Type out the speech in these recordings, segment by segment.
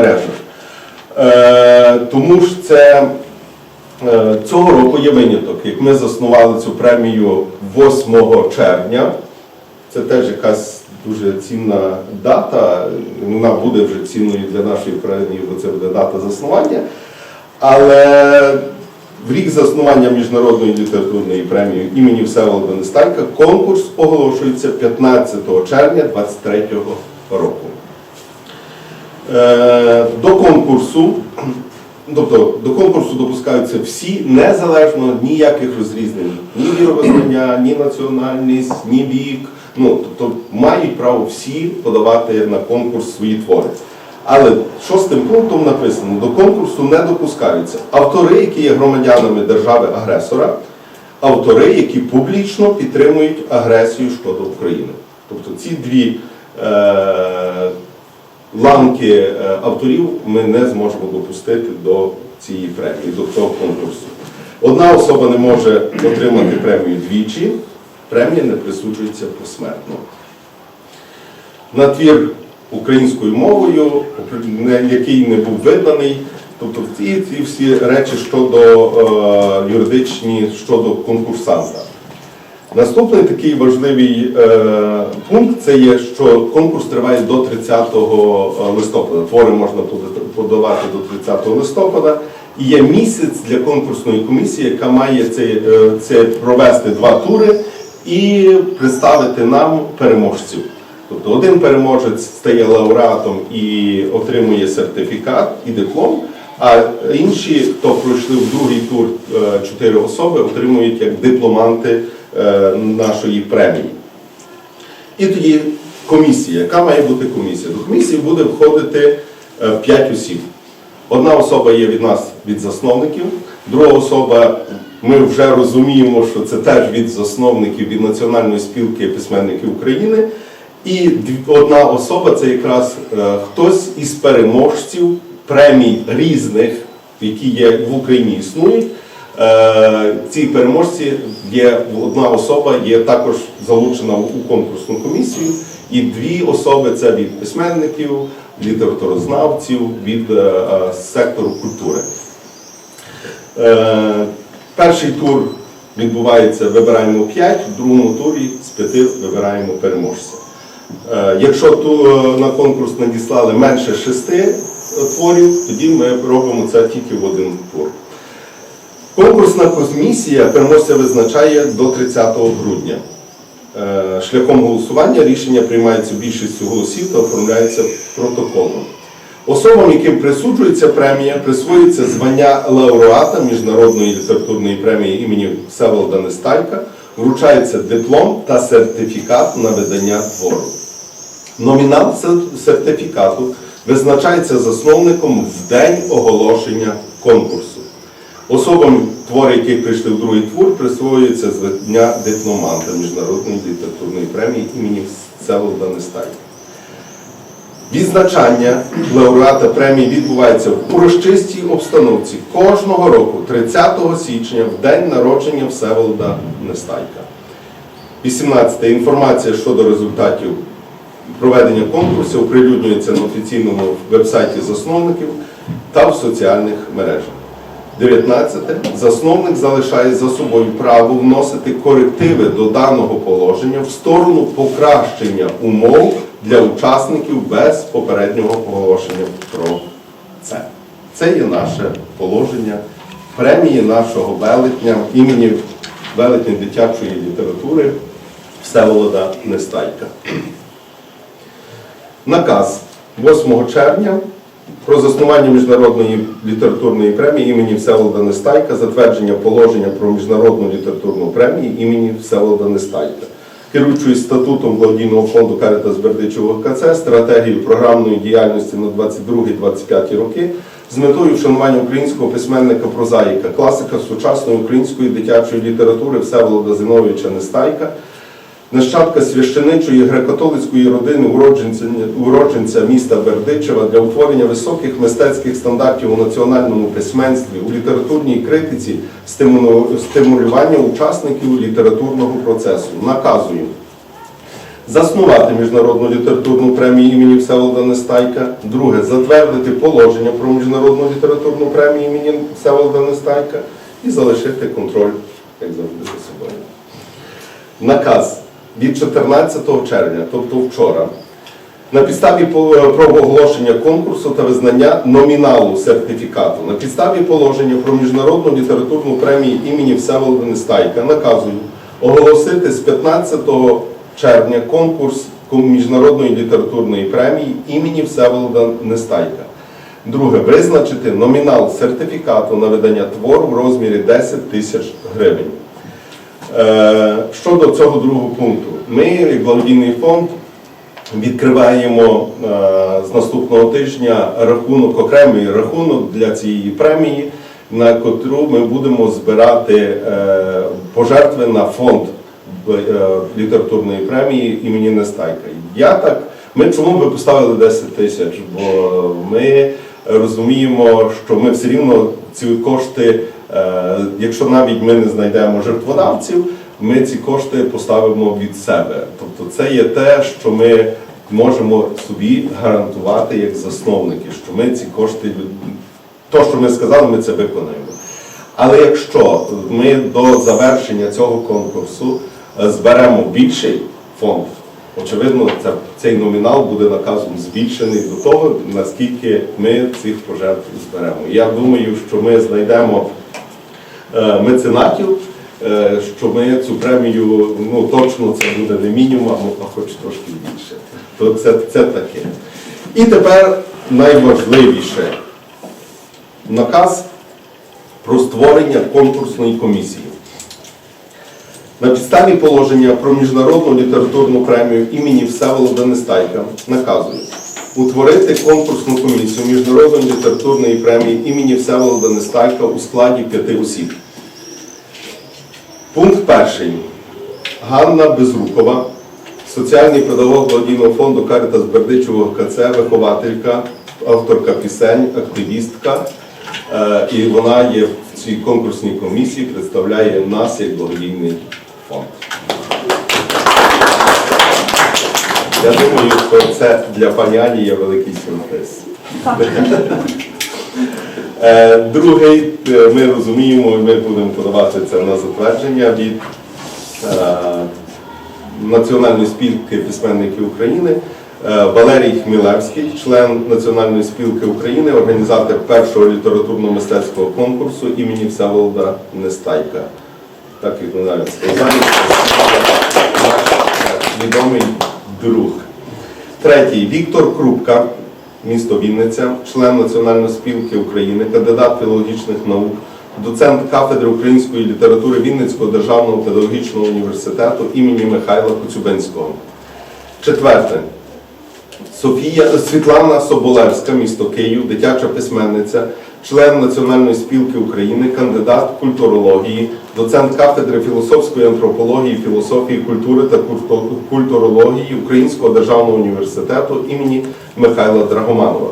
мережах. Е, Тому ж це е, цього року є виняток. Як ми заснували цю премію 8 червня, це теж якась дуже цінна дата. Вона буде вже цінною для нашої премії, бо це буде дата заснування. Але в рік заснування міжнародної літературної премії імені Всеволода Нестайка конкурс оголошується 15 червня 2023 року. Е, До конкурсу, тобто до конкурсу допускаються всі незалежно ніяких розрізнень, ні віровизнання, ні національність, ні вік. Ну, тобто мають право всі подавати на конкурс свої твори. Але шостим пунктом написано, до конкурсу не допускаються автори, які є громадянами держави-агресора, автори, які публічно підтримують агресію щодо України. Тобто ці дві е, ланки е, авторів ми не зможемо допустити до цієї премії, до цього конкурсу. Одна особа не може отримати премію двічі, премія не присуджується посмертно. На твір українською мовою, який не був виданий, тобто ці, всі речі щодо е, юридичні щодо конкурсанта. Наступний такий важливий е, пункт це є, що конкурс триває до 30 листопада. Твори можна пода- подавати до 30 листопада. І є місяць для конкурсної комісії, яка має це, е, це провести два тури і представити нам переможців. Тобто один переможець стає лауреатом і отримує сертифікат і диплом, а інші, хто пройшли в другий тур е, чотири особи, отримують як дипломанти е, нашої премії. І тоді комісія. Яка має бути комісія? До комісії буде входити 5 осіб. Одна особа є від нас від засновників, друга особа, ми вже розуміємо, що це теж від засновників від Національної спілки письменників України. І одна особа це якраз е, хтось із переможців премій різних, які є в Україні існують. Е, Ці переможці є одна особа є також залучена у конкурсну комісію, і дві особи це від письменників, літературознавців, від е, е, сектору культури. Перший тур відбувається, вибираємо 5, в другому турі з 5 вибираємо переможця. Якщо на конкурс надіслали менше 6 творів, тоді ми робимо це тільки в один тур. Конкурсна комісія переможця визначає до 30 грудня. Е, Шляхом голосування рішення приймається більшістю голосів та оформляється протоколом. Особам, яким присуджується премія, присвоюється звання лауреата Міжнародної літературної премії імені Всеволода Нестайка, вручається диплом та сертифікат на видання твору. Номінал сертифікату визначається засновником в день оголошення конкурсу. Особам, твори, яких прийшли в другий твор, присвоюється звання дипломанта Міжнародної літературної премії імені Всеволода Нестайка. Відзначання лауреата премії відбувається в урочистій обстановці кожного року, 30 січня, в день народження Всеволода Нестайка. 18. Інформація щодо результатів проведення конкурсу оприлюднюється на офіційному вебсайті засновників та в соціальних мережах. 19. Засновник залишає за собою право вносити корективи до даного положення в сторону покращення умов для учасників без попереднього оголошення про це. Це є наше положення премії нашого велетня імені велетня дитячої літератури Всеволода Нестайка. Наказ 8 червня про заснування міжнародної літературної премії імені Всеволода Нестайка, затвердження положення про міжнародну літературну премію імені Всеволода Нестайка. Керуючись статутом благодійного фонду Каритас Бердичевого КЦ, стратегією програмної діяльності на 22-25 роки з метою вшанування українського письменника прозаїка, класика сучасної української дитячої літератури Всеволода Зиновича Нестайка, нащадка священичої греко-католицької родини уродженця, уродженця міста Бердичева для утворення високих мистецьких стандартів у національному письменстві, у літературній критиці, стимулювання учасників літературного процесу. Наказую Заснувати міжнародну літературну премію імені Всеволода Нестайка. Друге затвердити положення про міжнародну літературну премію імені Всеволода Нестайка і залишити контроль, як завжди, за собою. Наказ від 14 червня, тобто вчора, на підставі по- правооголошення конкурсу та визнання номіналу сертифікату, на підставі положення про міжнародну літературну премію імені Всеволода Нестайка наказую оголосити з 15 червня конкурс міжнародної літературної премії імені Всеволода Нестайка. Друге, визначити номінал сертифікату на видання твору в розмірі 10 тисяч гривень. Е, Щодо цього другого пункту, ми, як благодійний фонд, відкриваємо е, з наступного тижня рахунок, окремий рахунок для цієї премії, на котру ми будемо збирати е, пожертви на фонд літературної премії імені Нестайка. Я так, ми чому би поставили 10 тисяч? Бо ми розуміємо, що ми все рівно ці кошти, якщо навіть ми не знайдемо жертводавців, ми ці кошти поставимо від себе. Тобто це є те, що ми можемо собі гарантувати як засновники, що ми ці кошти, то, що ми сказали, ми це виконаємо. Але якщо ми до завершення цього конкурсу е, зберемо більший фонд, очевидно, це, цей номінал буде наказом збільшений до того, наскільки ми цих пожертв зберемо. Я думаю, що ми знайдемо е, меценатів, е, що ми цю премію, ну точно це буде не мінімум, а хоч трошки більше. То це, це таке. І тепер найважливіше наказ про створення конкурсної комісії. На підставі положення про міжнародну літературну премію імені Всеволода Нестайка наказую утворити конкурсну комісію міжнародної літературної премії імені Всеволода Нестайка у складі п'яти осіб. Пункт перший. Ганна Безрукова, соціальний педагог благодійного фонду Карітас Бердичевого КЦ, вихователька, авторка пісень, активістка. Е, І вона є в цій конкурсній комісії, представляє нас як благодійний фонд. Я думаю, що це для пані Ані є великий сюрприз. Е, Другий, е, ми розуміємо, ми будемо подавати це на затвердження від е, Національної спілки письменників України. Валерій Хмілевський, член Національної спілки України, організатор першого літературно-мистецького конкурсу імені Всеволода Нестайка. Так сказали, е, відомий друг. Третій Віктор Крупка, місто Вінниця, член Національної спілки України, кандидат філологічних наук, доцент кафедри української літератури Вінницького державного педагогічного університету імені Михайла Коцюбинського. Четверте. Софія Світлана Соболевська, місто Київ, дитяча письменниця, член Національної спілки України, кандидат культурології, доцент кафедри філософської антропології, філософії культури та культурології Українського державного університету імені Михайла Драгоманова.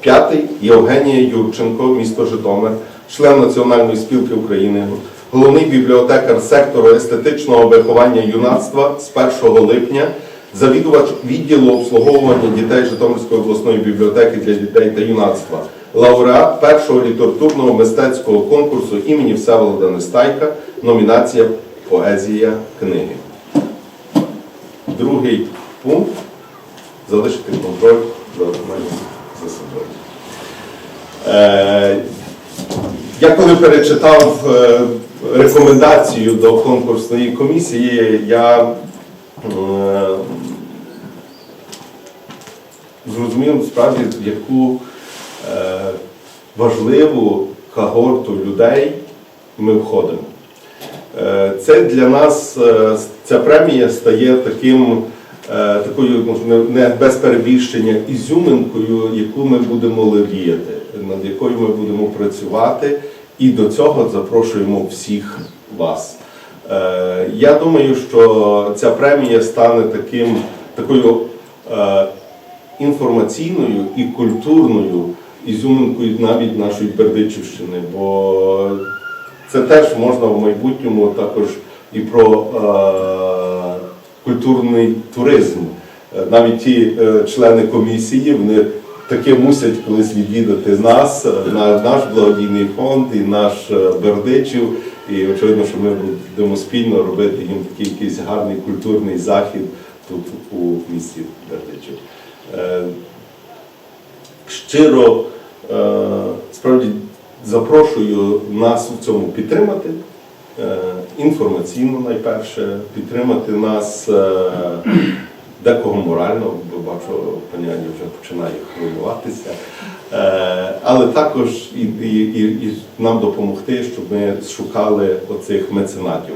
П'ятий Євгенія Юрченко, місто Житомир, член Національної спілки України, головний бібліотекар сектору естетичного виховання юнацтва з 1 липня, завідувач відділу обслуговування дітей Житомирської обласної бібліотеки для дітей та юнацтва, лауреат першого літературного мистецького конкурсу імені Всеволода Нестайка, номінація Поезія книги. Другий пункт залишити контроль за за собою. Е, я коли перечитав е, рекомендацію до конкурсної комісії, я е, зрозумів справді, яку важливу когорту людей ми входимо. Е, Це для нас е, ця премія стає таким, е, такою не без перебільшення ізюминкою, яку ми будемо леліяти, над якою ми будемо працювати, і до цього запрошуємо всіх вас. Е, Я думаю, що ця премія стане таким такою е, інформаційною і культурною ізюминкою навіть нашої Бердичівщини, бо це теж можна в майбутньому також і про е, культурний туризм. Е, Навіть ті е, члени комісії вони таки мусять колись відвідати нас, на наш благодійний фонд і наш Бердичів. І очевидно, що ми будемо спільно робити їм такий якийсь гарний культурний захід тут у місті Бердичів. Щиро справді запрошую нас у цьому підтримати. Е, Інформаційно найперше, підтримати нас е, декого морально, бо бачу, пані вже починає хвилюватися. Е, Але також і, і, і, і нам допомогти, щоб ми шукали оцих меценатів.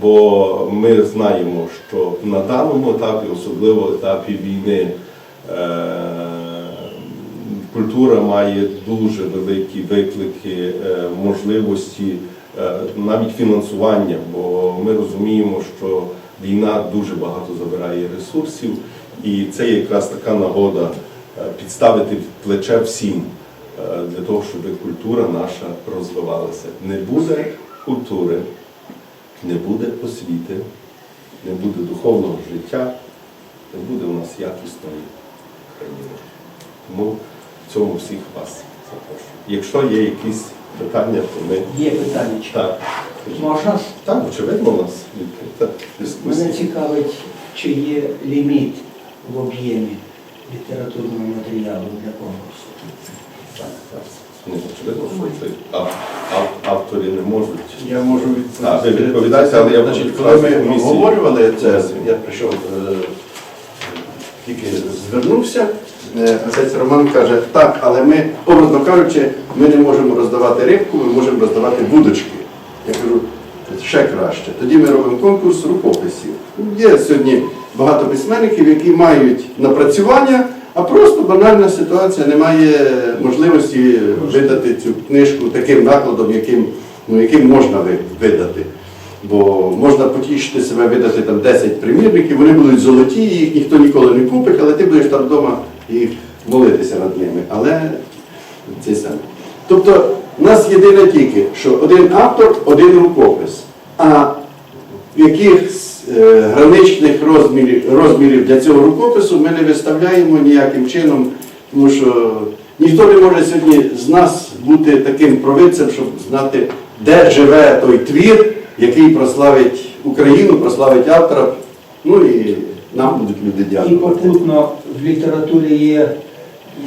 Бо ми знаємо, що на даному етапі, особливо етапі війни, е, культура має дуже великі виклики, е, можливості, е, навіть фінансування, бо ми розуміємо, що війна дуже багато забирає ресурсів, і це якраз така нагода е, підставити плече всім для того, щоб культура наша розвивалася. Не буде культури, не буде освіти, не буде духовного життя, не буде у нас якісної країни. Тому цьому всіх вас запрошую. Якщо є якісь питання, то ми Є питання. так. Можна? Так, очевидно, у нас відкрита Мене цікавить, чи є ліміт в об'ємі літературного матеріалу для конкурсу. Так, так. Ну, очевидно, що це ав- ав- автори не можуть. Я можу Так, ви відповісти. але я Значить, коли ми обговорювали це, я прийшов, е, тільки звернувся, отець Роман каже, так, але ми, образно кажучи, ми не можемо роздавати рибку, ми можемо роздавати вудочки. Я кажу, ще краще. Тоді ми робимо конкурс рукописів. Є сьогодні багато письменників, які мають напрацювання, а просто банальна ситуація, немає можливості видати цю книжку таким накладом, яким, ну, яким можна видати. Бо можна потішити себе, видати там 10 примірників, вони будуть золоті, їх ніхто ніколи не купить, але ти будеш там вдома і молитися над ними. Але це саме. Тобто, у нас єдине тільки, що один автор, один рукопис. А яких е, граничних розмірів, розмірів для цього рукопису ми не виставляємо ніяким чином, тому що ніхто не може сьогодні з нас бути таким провидцем, щоб знати, де живе той твір, який прославить Україну, прославить автора. Ну і нам будуть люди І попутно в літературі є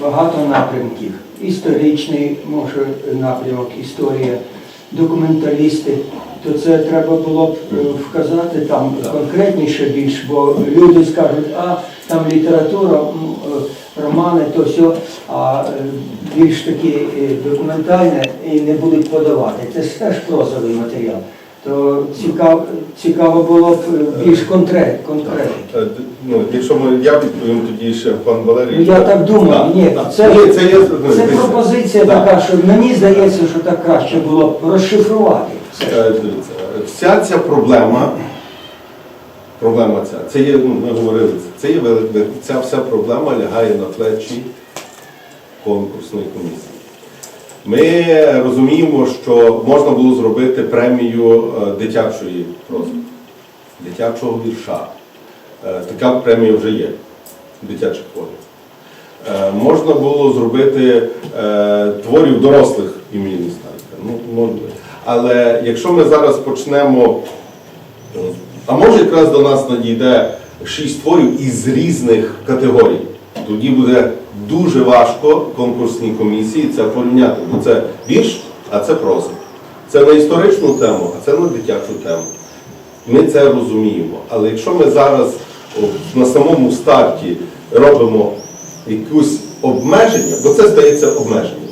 багато напрямків. Історичний, може, напрямок, історія, документалісти. То це треба було б е, вказати там конкретніше більш, бо люди скажуть, а там література, е, романи, то все, а е, більш такі документальне і не будуть подавати. Це ж теж прозовий матеріал. То цікаво, цікаво було б е, більш конкрет, конкретики. Е, д- Ну, якщо ми, я відповім тоді ще пан Валерій. Ну, я так думаю, ні, це- Ні, це є Це пропозиція Так. така, що мені здається, що так краще було б розшифрувати. Е, Дивіться, вся ця проблема, проблема ця, це є, ну, ми говорили, це, це є велика, ця вся проблема лягає на плечі конкурсної комісії. Ми розуміємо, що можна було зробити премію е, дитячої прози, дитячого вірша. Е, Така премія вже є, дитячих творів. Е, Можна було зробити творів дорослих імені Сталіка. Ну. Але якщо ми зараз почнемо, а може якраз до нас надійде шість творів із різних категорій, тоді буде дуже важко конкурсній комісії це порівняти. Бо це вірш, а це проза. Це на історичну тему, а це на дитячу тему. Ми це розуміємо. Але якщо ми зараз на самому старті робимо якусь обмеження, бо це стається обмеженням.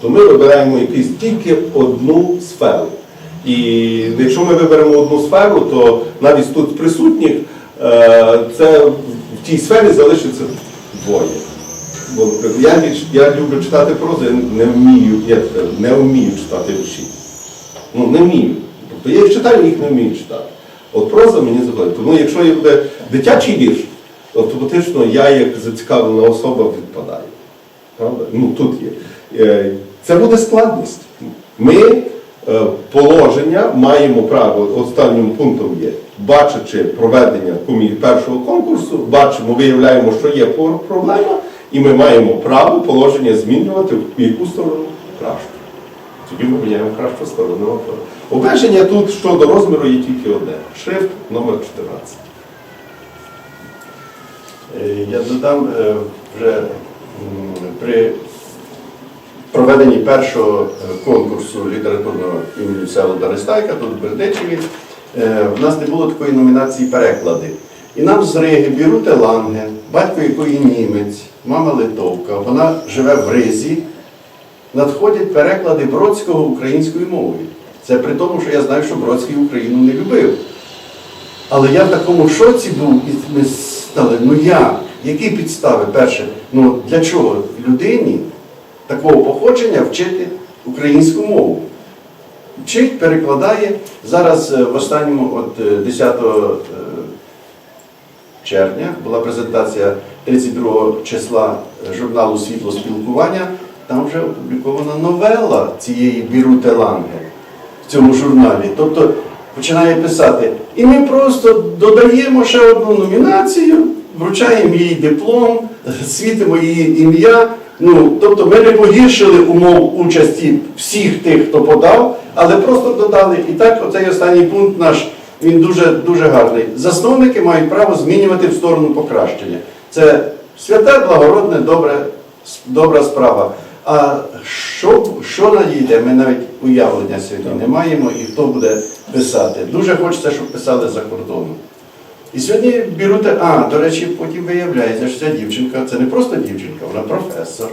Тобто ми вибираємо якусь тільки одну сферу. І якщо ми виберемо одну сферу, то навіть тут присутніх е, це в тій сфері залишиться двоє. Бо я, я люблю читати прозу, я не вмію, я не вмію читати вірші. Ну, не вмію. Тобто я їх читаю, їх не вмію читати. От проза мені заходить. Тому якщо є буде дитячий вірш, то автоматично я як зацікавлена особа відпадаю. Правда? Ну тут є. Е, Це буде складність. Ми е, положення маємо право, останнім пунктом є, бачачи проведення першого конкурсу, бачимо, виявляємо, що є проблема, і ми маємо право положення змінювати в яку сторону кращу. Тоді ми міняємо кращу сторону. Обмеження тут щодо розміру є тільки одне. Шрифт номер 14. Е, Я додам е, вже при проведенні першого е, конкурсу літературного імені Всеволода Рестайка тут в Бердичеві, в нас не було такої номінації переклади. І нам з Риги Біруте Ланге, батько якої німець, мама литовка, вона живе в Ризі, надходять переклади Бродського українською мовою. Це при тому, що я знаю, що Бродський Україну не любив. Але я в такому шоці був, і ми стали, ну як? Які підстави? Перше, ну для чого людині такого походження вчити українську мову? Вчить, перекладає. Зараз е, в останньому, от е, 10 е, червня, була презентація 32 числа журналу Світло спілкування. Там вже опублікована новела цієї Біруте Ланге в цьому журналі. Тобто починає писати. І ми просто додаємо ще одну номінацію, вручаємо їй диплом, світимо її ім'я. Ну, тобто ми не погіршили умов участі всіх тих, хто подав, але просто додали. І так, оцей останній пункт наш, він дуже, дуже гарний. Засновники мають право змінювати в сторону покращення. Це святе, благородне, добре, добра справа. А що, що надійде, ми навіть уявлення сьогодні не маємо, і хто буде писати. Дуже хочеться, щоб писали за кордоном. І сьогодні беруть, а, до речі, потім виявляється, що ця дівчинка це не просто дівчинка, вона професор.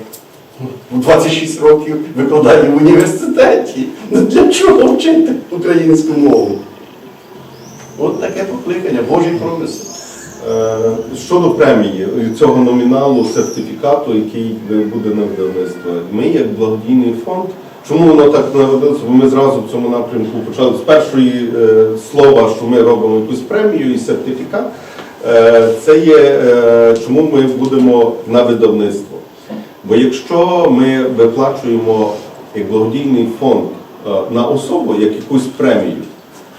У 26 років викладає в університеті. Ну для чого вчити українську мову? От таке покликання, Божий промисел. Е, Щодо премії цього номіналу сертифікату, який буде на видавництво, ми як благодійний фонд. Чому воно так народилося? Бо ми зразу в цьому напрямку почали з першої е, слова, що ми робимо якусь премію і сертифікат. Е, це є е, чому ми будемо на видавництво. Бо якщо ми виплачуємо як благодійний фонд е, на особу як якусь премію,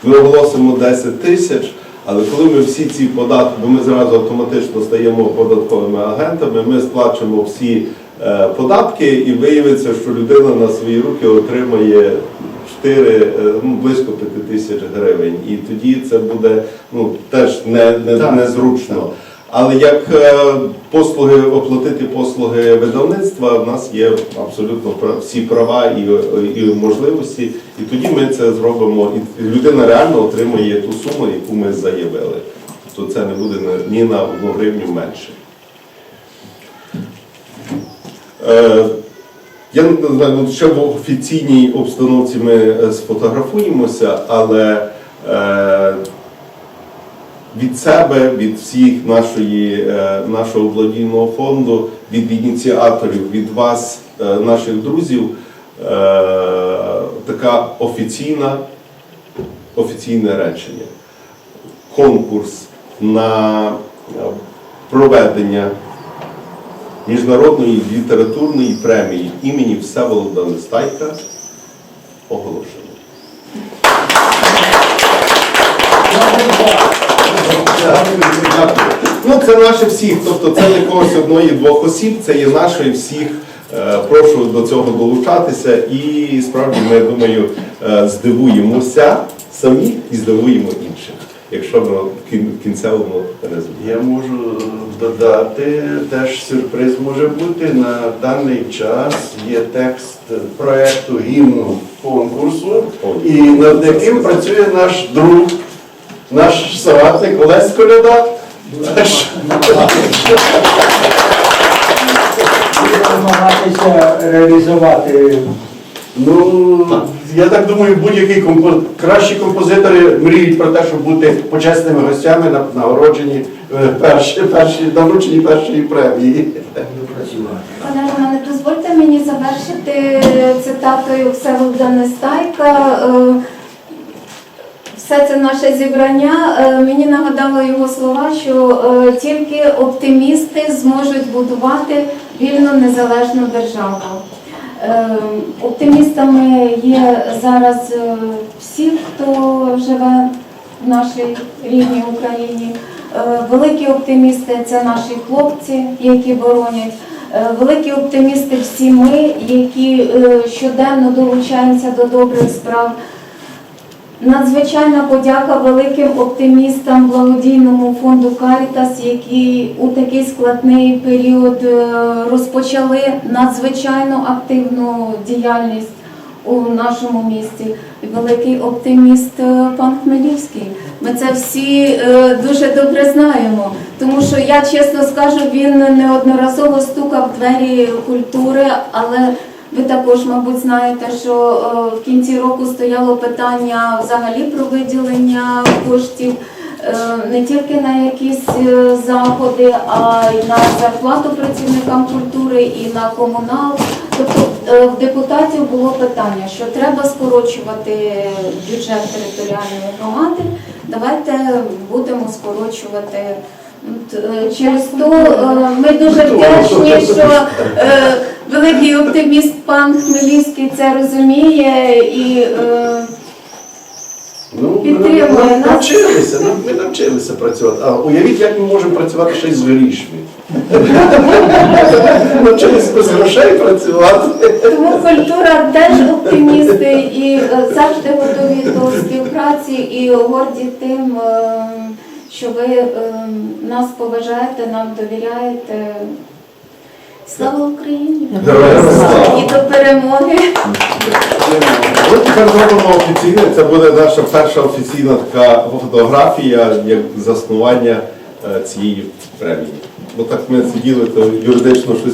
ми оголосимо 10 тисяч, але коли ми всі ці податки, бо ми зразу автоматично стаємо податковими агентами, ми сплачуємо всі е, податки і виявиться, що людина на свої руки отримає 4, е, ну, близько 5 тисяч гривень. І тоді це буде ну, теж не, не, незручно. Але як е, послуги оплатити послуги видавництва, в нас є абсолютно всі права і, і можливості, і тоді ми це зробимо. І людина реально отримує ту суму, яку ми заявили. Тобто це не буде ні на одну гривню менше. Е, Я не знаю, ну, ще в офіційній обстановці ми е, сфотографуємося, але від себе, від всіх нашої, е, нашого благодійного фонду, від ініціаторів, від вас, е, наших друзів, е, така офіційна, офіційне речення. Конкурс на проведення міжнародної літературної премії імені Всеволода Листайка оголошено. Дякую. Ну, це наше всіх, тобто це не когось одної-двох осіб, це є наше всіх. Е, Прошу до цього долучатися і справді ми думаю е, здивуємося самі і здивуємо інших, якщо ми в кінцевому результаті. Я можу додати, теж сюрприз може бути. На даний час є текст проекту гімну конкурсу, і над яким працює наш друг, наш соратник Олесь Коляда. Намагатися реалізувати. Ну, я так думаю, будь-які компо... кращі композитори мріють про те, щоб бути почесними гостями на нагородженні е, перші, перші, на врученні першої премії. Пане Романе, дозвольте мені завершити цитатою Всеволода Нестайка. Все це наше зібрання е, мені нагадало його слова, що е, тільки оптимісти зможуть будувати вільну незалежну державу. Е, Оптимістами є зараз всі, хто живе в нашій рідній Україні. Великі оптимісти це наші хлопці, які боронять. Великі оптимісти всі ми, які щоденно долучаємося до добрих справ. Надзвичайна подяка великим оптимістам благодійному фонду Карітас, які у такий складний період е, розпочали надзвичайно активну діяльність у нашому місті. Великий оптиміст е, пан Хмелівський. Ми це всі е, дуже добре знаємо, тому що я чесно скажу, він неодноразово стукав двері культури, але ви також, мабуть, знаєте, що е, в кінці року стояло питання взагалі про виділення коштів е, не тільки на якісь е, заходи, а й на зарплату працівникам культури і на комунал. Тобто в депутатів було питання, що треба скорочувати бюджет територіальної громади. Давайте будемо скорочувати. Е, Через то е, ми дуже вдячні, що е, великий оптиміст пан Хмелівський це розуміє і Ну, ми Підтримує нас. навчилися, ми навчилися працювати. А уявіть, як ми можемо працювати ще й з горішми. Навчилися без грошей працювати. тому культура теж оптимісти і завжди готові до співпраці і горді тим, що ви е, нас поважаєте, нам довіряєте. Слава Україні! І до перемоги! Ми тепер зробимо офіційне. Це буде наша перша офіційна така фотографія як заснування е, цієї премії. Бо так ми сиділи, то юридично щось